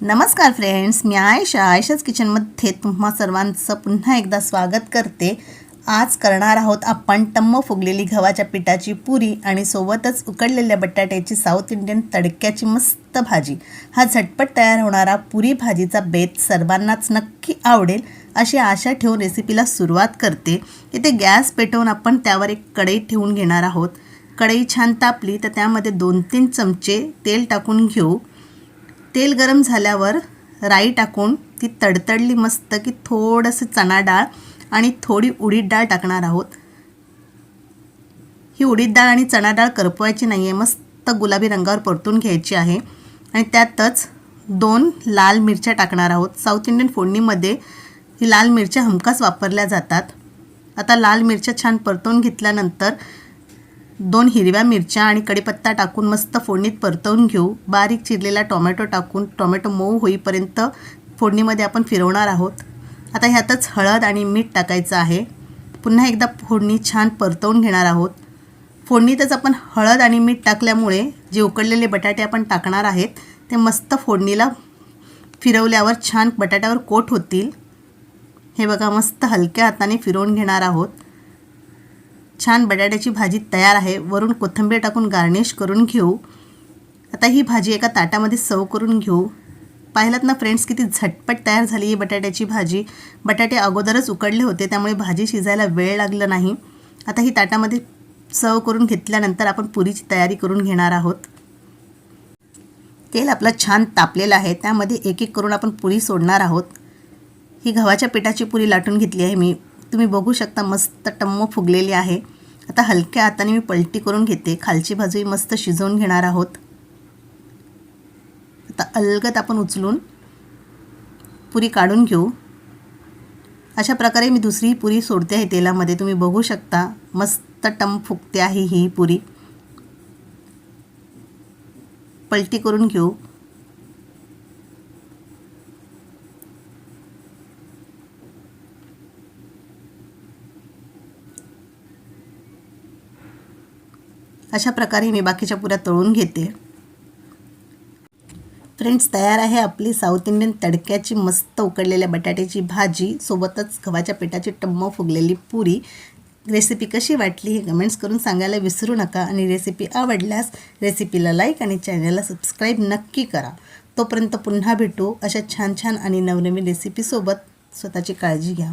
नमस्कार फ्रेंड्स मी आयशा आयशाच किचनमध्ये तुम्हा सर्वांचं पुन्हा एकदा स्वागत करते. आज करणार आहोत आपण टम्म फुगलेली गव्हाच्या पिठाची पुरी आणि सोबतच उकडलेल्या बटाट्याची साऊथ इंडियन तडक्याची मस्त भाजी. हा झटपट तयार होणारा पुरी भाजीचा बेत सर्वांनाच नक्की आवडेल अशी आशा ठेवून रेसिपीला सुरुवात करते. इथे गॅस पेटवून आपण त्यावर एक कढई ठेवून घेणार आहोत. कढई छान तापली तर त्यामध्ये दोन तीन चमचे तेल टाकून घेऊ. तेल गरम झाल्यावर राई टाकून ती तडतडली मस्त की थोडंसं चणा डाळ आणि थोडी उडीद डाळ टाकणार आहोत. ही उडीद डाळ आणि चणा डाळ करपवायची नाही आहे मस्त गुलाबी रंगावर परतून घ्यायची आहे. आणि त्यातच दोन लाल मिरच्या टाकणार आहोत. साऊथ इंडियन फोडणीमध्ये ही लाल मिरच्या हमखास वापरल्या जातात. आता लाल मिरच्या छान परतून घेतल्यानंतर दोन हिरव्या मिरच्या आणि कडीपत्ता टाकून मस्त फोडणीत परतवून घेऊ. बारीक चिरलेला टोमॅटो टाकून टोमॅटो मऊ होईपर्यंत फोडणीमध्ये आपण फिरवणार आहोत. आता ह्यातच हळद आणि मीठ टाकायचं आहे. पुन्हा एकदा फोडणी छान परतवून घेणार आहोत. फोडणीतच आपण हळद आणि मीठ टाकल्यामुळे जे उकडलेले बटाटे आपण टाकणार आहेत ते मस्त फोडणीला फिरवल्यावर छान बटाट्यावर कोट होतील. हे बघा मस्त हलक्या हाताने फिरवून घेणार आहोत. छान बटाट्याची भाजी तयार आहे. वरून कोथिंबीर टाकून गार्निश करून घेऊ. आता ही भाजी एका ताटामध्ये सर्व करून घेऊ. पाहिलात ना फ्रेंड्स किती झटपट तयार झाली ही बटाट्याची भाजी. बटाटे अगोदरच उकडले होते त्यामुळे भाजी शिजायला वेळ लागला नाही. आता ही ताटामध्ये सर्व करून घेतल्यानंतर आपण पुरीची तयारी करून घेणार आहोत. तेल आपलं छान तापलेलं आहे त्यामध्ये एक एक करून आपण पुरी सोडणार आहोत. ही गव्हाच्या पिठाची पुरी लाटून घेतली आहे मी. तुम्ही बघू शकता मस्त टम्म फुगलेली आहे. आता हलक्या हाताने मी पलटी करून घेते. खालची बाजूही मस्त शिजवून घेणार आहोत. आता अलगत आपण उचलून पुरी काढून घेऊ. अशा प्रकारे मी दुसरी पुरी सोडते आहे तेलामध्ये. तुम्ही बघू शकता मस्त टम फुगते आहे ही पुरी. पलटी करून घेऊ. अशा प्रकारे मी बाकीच्या पुऱ्या तळून घेते. फ्रेंड्स तयार आहे आपली साऊथ इंडियन तडक्याची मस्त उकडलेल्या बटाट्याची भाजी. सोबतच गव्हाच्या पिठाची टम्म फुगलेली पुरी. रेसिपी कशी वाटली हे कमेंट्स करून सांगायला विसरू नका आणि रेसिपी आवडल्यास रेसिपीला लाईक आणि चॅनलला सबस्क्राईब नक्की करा. तोपर्यंत पुन्हा भेटू अशा छान छान आणि नवनवीन रेसिपीसोबत स्वतःची काळजी घ्या.